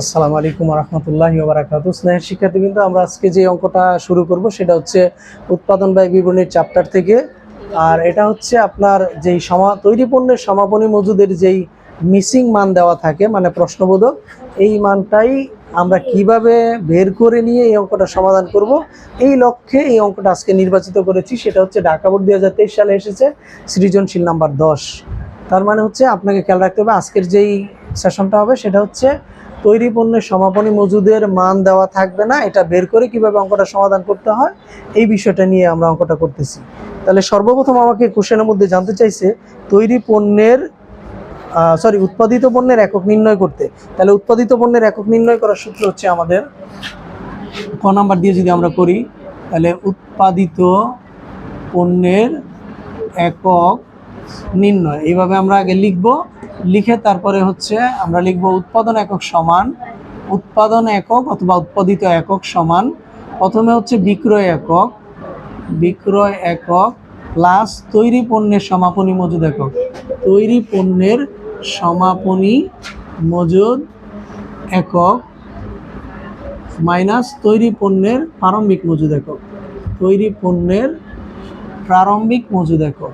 আসসালামু আলাইকুম রহমতুল্লাহ বারাকাত স্নেহের শিক্ষার্থী কিন্তু আমরা আজকে যে অঙ্কটা শুরু করব সেটা হচ্ছে উৎপাদন ব্যয় বিবরণীর চ্যাপ্টার থেকে। আর এটা হচ্ছে আপনার যেই সমা তৈরি পণ্যের সমাপনী মজুদের যেই মিসিং মান দেওয়া থাকে মানে প্রশ্নবোধক, এই মানটাই আমরা কীভাবে বের করে নিয়ে এই অঙ্কটা সমাধান করব? এই লক্ষ্যে এই অঙ্কটা আজকে নির্বাচিত করেছি, সেটা হচ্ছে ঢাকা বোর্ড দুই হাজার তেইশ সালে এসেছে, সৃজনশীল নাম্বার দশ। তার মানে হচ্ছে আপনাকে খেয়াল রাখতে হবে, আজকের যেই সেশনটা হবে সেটা হচ্ছে তৈরি পণ্যের সমাপনী মজুদের মান দেওয়া থাকবে না, এটা বের করে কীভাবে অঙ্কটা সমাধান করতে হয়, এই বিষয়টা নিয়ে আমরা অঙ্কটা করতেছি। তাহলে সর্বপ্রথম আমাকে কোশ্চেনের মধ্যে জানতে চাইছে, তৈরি পণ্যের সরি উৎপাদিত পণ্যের একক নির্ণয় করতে। তাহলে উৎপাদিত পণ্যের একক নির্ণয় করার সূত্র হচ্ছে আমাদের ক নাম্বার দিয়ে যদি আমরা করি, তাহলে উৎপাদিত পণ্যের একক নির্ণয়। এইভাবে আমরা আগে লিখব, লিখে তারপরে হচ্ছে আমরা লিখব উৎপাদন একক সমান, উৎপাদন একক অথবা উৎপাদিত একক সমান। প্রথমে হচ্ছে বিক্রয় একক বিক্রয় একক প্লাস তৈরি পণ্যের সমাপনী মজুদ একক। তৈরি পণ্যের সমাপনী মজুদ একক মাইনাস তৈরি পণ্যের প্রারম্ভিক মজুদ একক। তৈরি পণ্যের প্রারম্ভিক মজুদ একক।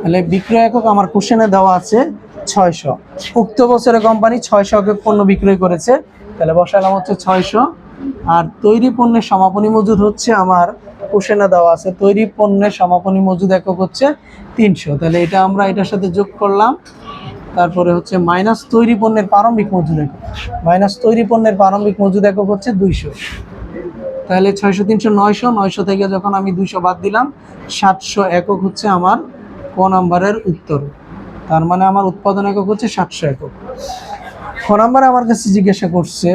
তাহলে বিক্রয় একক আমার কোশ্চেনে দেওয়া আছে ছয়শো। উক্ত বছরে কোম্পানি ছয়শো একক পণ্য বিক্রয় করেছে। তাহলে বসালাম হচ্ছে ছয়শো। আর তৈরি পণ্যের সমাপনী মজুদ হচ্ছে আমার কোশ্চেনে দেওয়া আছে। তৈরি পণ্যের সমাপনী মজুদ একক হচ্ছে তিনশো। তাহলে এটা আমরা এটার সাথে যোগ করলাম। তারপরে হচ্ছে মাইনাস তৈরি পণ্যের প্রারম্ভিক মজুদ একক। মাইনাস তৈরি পণ্যের প্রারম্ভিক মজুদ একক হচ্ছে দুইশো। তাহলে ছয়শো, তিনশো, নয়শো নয়শো থেকে যখন আমি দুইশো বাদ দিলাম, সাতশো একক হচ্ছে আমার ক নাম্বারের উত্তর। তার মানে আমার উৎপাদন একক হচ্ছে সাতশো একক। খ নাম্বারে আমার কাছে জিজ্ঞাসা করছে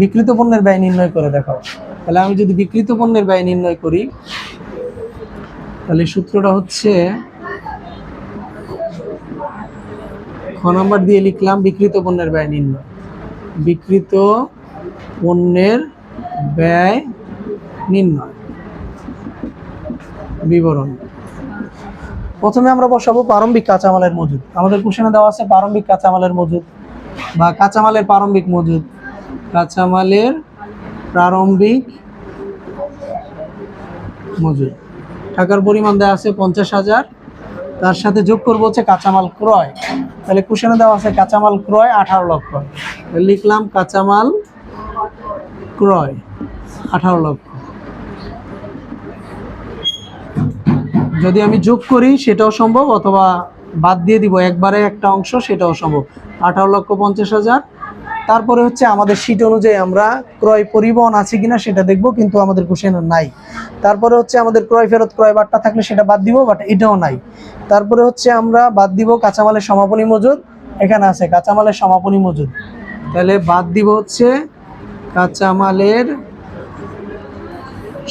বিকৃত পণ্যের ব্যয় নির্ণয় করে দেখাও। তাহলে আমি যদি বিকৃত পণ্যের ব্যয় নির্ণয় করি, তাহলে সূত্রটা হচ্ছে খ নাম্বার দিয়ে লিখলাম বিকৃত পণ্যের ব্যয় নির্ণয়। বিকৃত পণ্যের ব্যয় নির্ণয়। বিবরণ। প্রথমে আমরা বসাবো প্রারম্ভিক কাঁচামালের মজুদ। আমাদের কোশ্চেনে দেওয়া আছে প্রারম্ভিক কাঁচামালের মজুদ বা কাঁচামালের প্রারম্ভিক মজুদ। কাঁচামালের প্রারম্ভিক মজুদ টাকার পরিমাণ দেওয়া আছে পঞ্চাশ হাজার। তার সাথে যোগ করব হচ্ছে কাঁচামাল ক্রয়। তাহলে কোশ্চেনে দেওয়া আছে কাঁচামাল ক্রয় আঠারো লক্ষ। লিখলাম কাঁচামাল ক্রয় আঠারো লক্ষ। যদি আমি যোগ করি সেটাও সম্ভব, অথবা বাদ দিয়ে দিব একবারে একটা অংশ, সেটাও সম্ভব। আঠারো লক্ষ পঞ্চাশ হাজার। তারপরে হচ্ছে আমাদের সিট অনুযায়ী আমরা ক্রয় পরিবহন আছে কিনা সেটা দেখব, কিন্তু আমাদের কোশ্চেন নাই। তারপরে হচ্ছে আমাদের ক্রয় ফেরত, ক্রয় বার্তা থাকলে সেটা বাদ দিব বাট এটাও নাই। তারপরে হচ্ছে আমরা বাদ দিব কাঁচামালের সমাপনী মজুদ। এখানে আছে কাঁচামালের সমাপনী মজুদ। তাহলে বাদ দিব হচ্ছে কাঁচামালের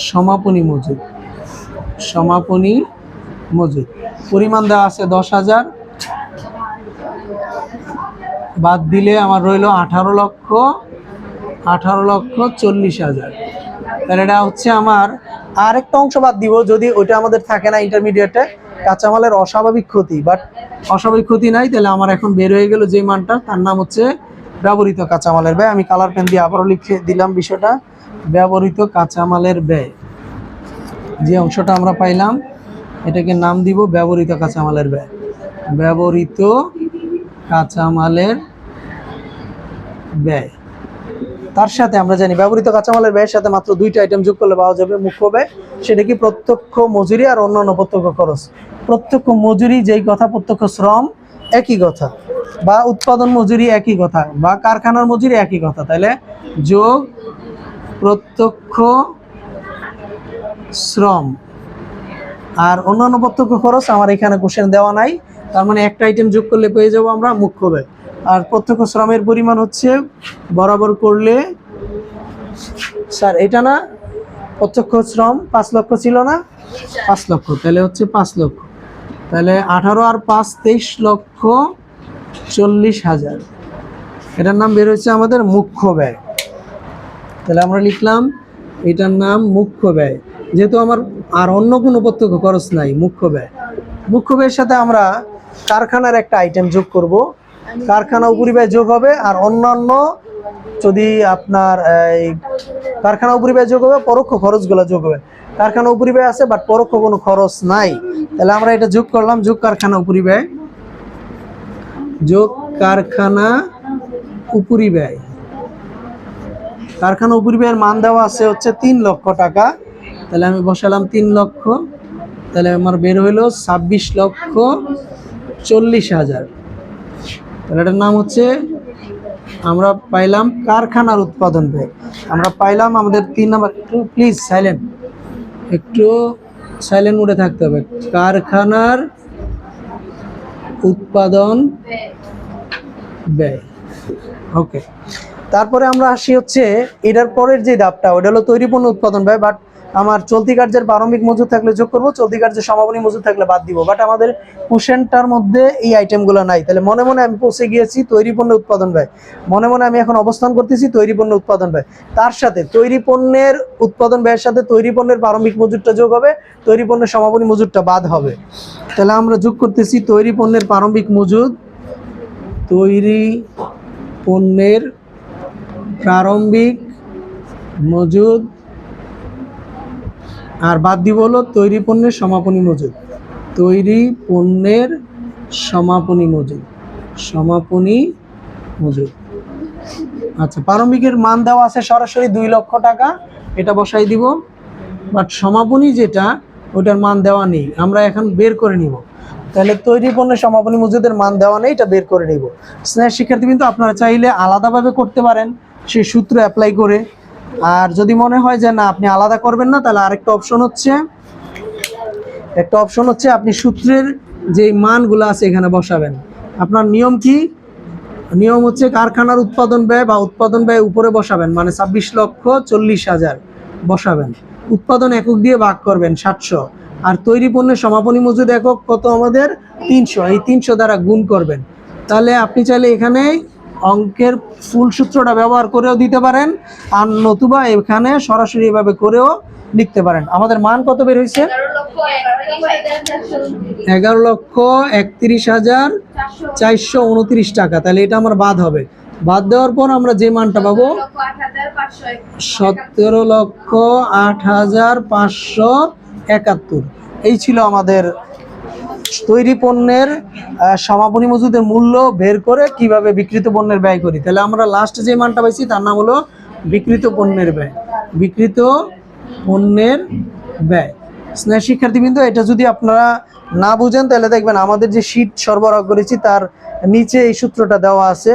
সমাপনী মজুদ। সমাপনী মজুদ। পরিমাণ দেওয়া আছে দশ হাজার। বাদ দিলে আমার রইল আঠারো লক্ষ আঠারো লক্ষ চল্লিশ হাজার। তাহলে এটা হচ্ছে আমার আরেকটা অংশ বাদ দিব, যদি ওইটা আমাদের থাকে না ইন্টারমিডিয়েটে কাঁচামালের অস্বাভাবিক ক্ষতি বাট অস্বাভাবিক ক্ষতি নাই, তাহলে আমার এখন বের হয়ে গেল যে মানটা, তার নাম হচ্ছে ব্যবহৃত কাঁচামালের ব্যয়। আমি কালার পেন দিয়ে আবারও লিখে দিলাম বিষয়টা, ব্যবহৃত কাঁচামালের ব্যয়। যে অংশটা আমরা পাইলাম, এটাকে নাম দিব ব্যবহৃত কাঁচামালের ব্যয়। ব্যবহৃত কাঁচামালের ব্যয়। তার সাথে আমরা জানি ব্যবহৃত কাঁচামালের ব্যয়ের সাথে মাত্র দুইটা আইটেম যোগ করলে পাওয়া যাবে মুখ্য ব্যয়, সেটা কি প্রত্যক্ষ মজুরি আর অন্যান্য প্রত্যক্ষ খরচ? প্রত্যক্ষ মজুরি যেই কথা, প্রত্যক্ষ শ্রম একই কথা, বা উৎপাদন মজুরি একই কথা, বা কারখানার মজুরি একই কথা তাহলে যোগ প্রত্যক্ষ শ্রম আর অন্যান্য প্রত্যক্ষ খরচ আমার এখানে কোশ্চেন দেওয়া নাই। তার মানে একটা আইটেম যোগ করলে পেয়ে যাব আমরা মুখ্য ব্যয় আর প্রত্যক্ষ শ্রমের পরিমাণ হচ্ছে বরাবর করলে, স্যার, এটা না, প্রত্যক্ষ শ্রম পাঁচ লক্ষ ছিল না? পাঁচ লক্ষ, তাহলে হচ্ছে পাঁচ লক্ষ। তাহলে আঠারো আর পাঁচ, তেইশ লক্ষ চল্লিশ হাজার। এটার নাম বের হচ্ছে আমাদের মুখ্য ব্যয়। তাহলে আমরা লিখলাম, এটার নাম মুখ্য ব্যয়। যেহেতু আমার আর অন্য কোনো প্রত্যক্ষ খরচ নাই, মুখ্য ব্যয়। মুখ্য ব্যয়ের সাথে আমরা কারখানার একটা আইটেম যোগ করব। কারখানা উপরিব্যয় যোগ হবে আর অন্যান্য যদি আপনার, এই, কারখানা উপরিব্যয় যোগ হবে, পরোক্ষ খরচগুলো যোগ হবে। কারখানা উপরিব্যয় আছে বাট পরোক্ষ কোনো খরচ নাই। তাহলে আমরা এটা যোগ করলাম, যোগ কারখানা উপরিব্যয়। যোগ কারখানা উপরিব্যয়। কারখানা উপরিব্যয়ের মান দেওয়া আছে হচ্ছে তিন লক্ষ টাকা। তাহলে আমি বসালাম তিন লক্ষ। তাহলে আমার বের হইল ছাব্বিশ লক্ষ চল্লিশ হাজার। তাহলে এটার নাম হচ্ছে আমরা পাইলাম কারখানার উৎপাদন ব্যয়। আমরা পাইলাম আমাদের তিন নম্বর, একটু প্লিজ সাইলেন্ট একটু সাইলেন্ট মোডে থাকতে হবে। কারখানার উৎপাদন ব্যয়। ওকে তারপরে আমরা আসি হচ্ছে, এটার পরের যে ধাপটা, ওটা হলো তৈরি পণ্য উৎপাদন ব্যয় বাট আমার চলতি কার্যের প্রারম্ভিক মজুদ থাকলে যোগ করব, চলতি কার্যের সমাপনী মজুদ থাকলে বাদ দিব। বাট আমাদের কোশ্চেনটার মধ্যে এই আইটেমগুলো নাই। তাহলে মনে মনে আমি পৌঁছে গিয়েছি তৈরি পণ্য উৎপাদন ব্যয়। মনে মনে আমি এখন অবস্থান করতেছি তৈরি পণ্য উৎপাদন ব্যয়। তার সাথে তৈরি পণ্যের উৎপাদন ব্যয়ের সাথে তৈরি পণ্যের প্রারম্ভিক মজুদটা যোগ হবে, তৈরি পণ্যের সমাপনী মজুদটা বাদ হবে। তাহলে আমরা যোগ করতেছি তৈরি পণ্যের প্রারম্ভিক মজুদ। তৈরি পণ্যের প্রারম্ভিক মজুদ আর বাদ দিব হলো তৈরি পণ্যের সমাপনী মজুদ। তৈরি পণ্যের সমাপনী মজুদ। সমাপনী মজুদ। আচ্ছা প্রারম্ভিকের মান দেওয়া আছে সরাসরি দুই লক্ষ টাকা, এটা বসাই দিব। বাট সমাপনী যেটা, ওটার মান দেওয়া নেই, আমরা এখন বের করে নিব। তাহলে তৈরি পণ্যের সমাপনী মজুদের মান দেওয়া নেই, এটা বের করে নিব। স্নেহ শিক্ষার্থী কিন্তু আপনারা চাইলে আলাদাভাবে করতে পারেন, সেই সূত্র অ্যাপ্লাই করে। আর যদি মনে হয় যে না, আপনি আলাদা করবেন না, তাহলে আরেকটা অপশন হচ্ছে, একটা অপশন হচ্ছে আপনি সূত্রের যে মানগুলো আছে এখানে বসাবেন। আপনার নিয়ম কি? নিয়ম হচ্ছে কারখানার উৎপাদন ব্যয় বা উৎপাদন ব্যয় উপরে বসাবেন মানে ছাব্বিশ লক্ষ চল্লিশ হাজার বসাবেন। উৎপাদন একক দিয়ে ভাগ করবেন, সাতশো। আর তৈরি পণ্যের সমাপনী মজুদ একক কত আমাদের? তিনশো। এই তিনশো দ্বারা গুণ করবেন। তাহলে আপনি চাইলে এখানে অঙ্কের ফুল সূত্রটা ব্যবহার করেও দিতে পারেন আর নতুবা এখানে সরাসরি এভাবে করেও লিখতে পারেন। আমাদের মান কত বের হয়েছে? এগারো লক্ষ একত্রিশ হাজার চারশো উনত্রিশ টাকা। তাহলে এটা আমার বাদ হবে। বাদ দেওয়ার পর আমরা যে মানটা পাবো, সতেরো লক্ষ আট হাজার পাঁচশো একাত্তর। এই ছিল আমাদের তৈরি পণ্যের সমাপনী মজুদের মূল্য বের করে কীভাবে বিকৃত পণ্যের ব্যয় করি। তাহলে আমরা লাস্ট যে মানটা পাইছি, তার নাম হলো বিকৃত পণ্যের ব্যয়। বিকৃত পণ্যের ব্যয়। স্নেহ শিক্ষার্থীবৃন্দ, এটা যদি আপনারা না বুঝেন, তাহলে দেখবেন আমাদের যে শীত সরবরাহ করেছি, তার নিচে এই সূত্রটা দেওয়া আছে।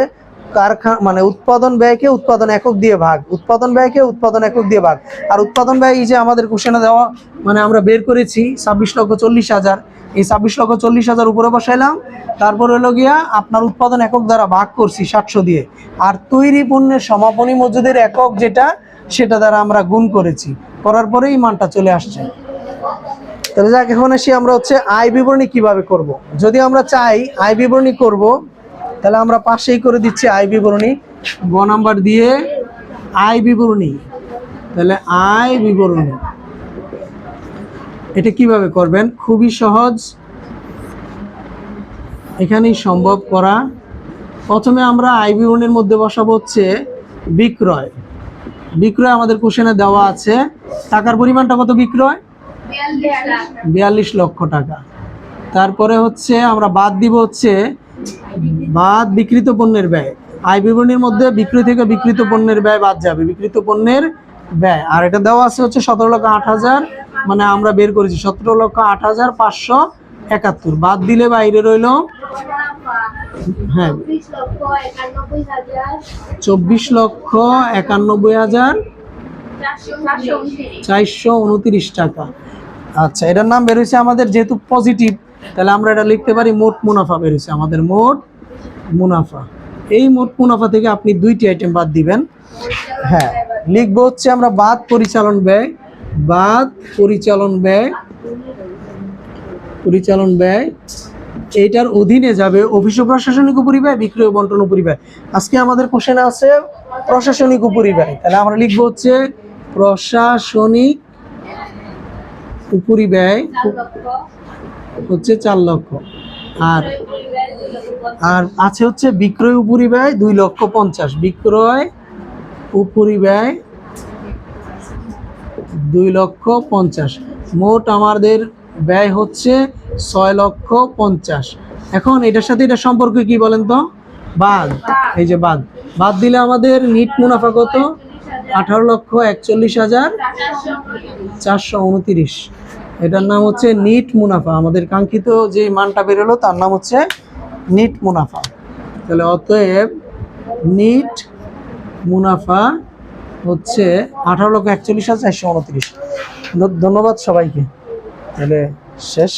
কারখানা মানে উৎপাদন ব্যয়কে উৎপাদন একক দিয়ে ভাগ। উৎপাদন ব্যয়কে উৎপাদন একক দিয়ে ভাগ। আর উৎপাদন ব্যয় এই যে আমাদের কোশ্চেনে দেওয়া মানে আমরা বের করেছি ছাব্বিশ লক্ষ চল্লিশ হাজার। এই ছাব্বিশ লক্ষ চল্লিশ হাজার উপরে বসাইলাম। তারপর হলো গিয়া আপনার উৎপাদন একক দ্বারা ভাগ করছি সাতশো দিয়ে। আর তৈরি পণ্যের সমাপনী মজুদের একক যেটা, সেটা দ্বারা আমরা গুণ করেছি। করার পরেই মানটা চলে আসছে। তাহলে যাক, এখন আসি আমরা হচ্ছে আয় বিবরণী কীভাবে করব। যদি আমরা চাই আয় বিবরণী করব তাহলে আমরা পাশেই করে দিচ্ছি আই বিবরণী গ নাম্বার দিয়ে আই বিবরণী তাহলে আই বিবরণী এটা কীভাবে করবেন? খুবই সহজ। এখানেই সম্ভব করা। প্রথমে আমরা আই বিবরণীর মধ্যে বসাবো হচ্ছে বিক্রয়। বিক্রয় আমাদের কোশ্চেনে দেওয়া আছে। টাকার পরিমাণটা কত বিক্রয়? বিয়াল্লিশ লক্ষ টাকা। তারপরে হচ্ছে আমরা বাদ দিব হচ্ছে বাদ বিকৃত পণ্যের ব্যয়। আয় বিবরণীর মধ্যে বিক্রি থেকে বিকৃত পণ্যের ব্যয় বাদ যাবে। বিকৃত পণ্যের ব্যয়। আর এটা দেওয়া আছে হচ্ছে সতেরো লক্ষ আট হাজার মানে আমরা বের করেছি সতেরো লক্ষ আট হাজার পাঁচশো একাত্তর। বাদ দিলে বাইরে রইল হ্যাঁ চব্বিশ লক্ষ একানব্বই হাজার চারশো উনত্রিশ টাকা। আচ্ছা এটার নাম বেরোচ্ছে আমাদের যেহেতু পজিটিভ তাহলে আমরা এটা লিখতে পারি মোট মুনাফা বেরোচ্ছে আমাদের মোট মুনাফা। এই মোট মুনাফা থেকে আপনি দুইটি আইটেম বাদ দিবেন। হ্যাঁ লিখব হচ্ছে আমরা বাদ পরিচালন ব্যয় বাদ পরিচালন ব্যয় পরিচালন ব্যয়, এইটার অধীনে যাবে অফিস প্রশাসনিক উপরিব্যয়, বিক্রয় বন্টন উপরিব্যয়। আজকে আমাদের কোশ্চেন আছে প্রশাসনিক উপরিব্যয়। তাহলে আমরা লিখব হচ্ছে প্রশাসনিক উপরি ব্যয় হচ্ছে চার লক্ষ। আর আর আছে হচ্ছে বিক্রয় উপরি ব্যয় দুই লক্ষ পঞ্চাশ। বিক্রয় উপরি ব্যয় দুই লক্ষ পঞ্চাশ। মোট আমাদের ব্যয় হচ্ছে ছয় লক্ষ পঞ্চাশ। এখন এটার সাথে এটা সম্পর্ক কি বলেন তো? বাদ। এই যে বাদ। বাদ দিলে আমাদের নিট মুনাফা কত? আঠারো লক্ষ একচল্লিশ হাজার চারশো উনতিরিশ। এটার নাম হচ্ছে নিট মুনাফা। আমাদের কাঙ্ক্ষিত যে মানটা বেরোলো, তার নাম হচ্ছে নিট মুনাফা। তাহলে অতএব নিট মুনাফা হচ্ছে আঠারো লক্ষ একচল্লিশ হাজার চারশো উনত্রিশ। ধন্যবাদ সবাইকে। তাহলে শেষ।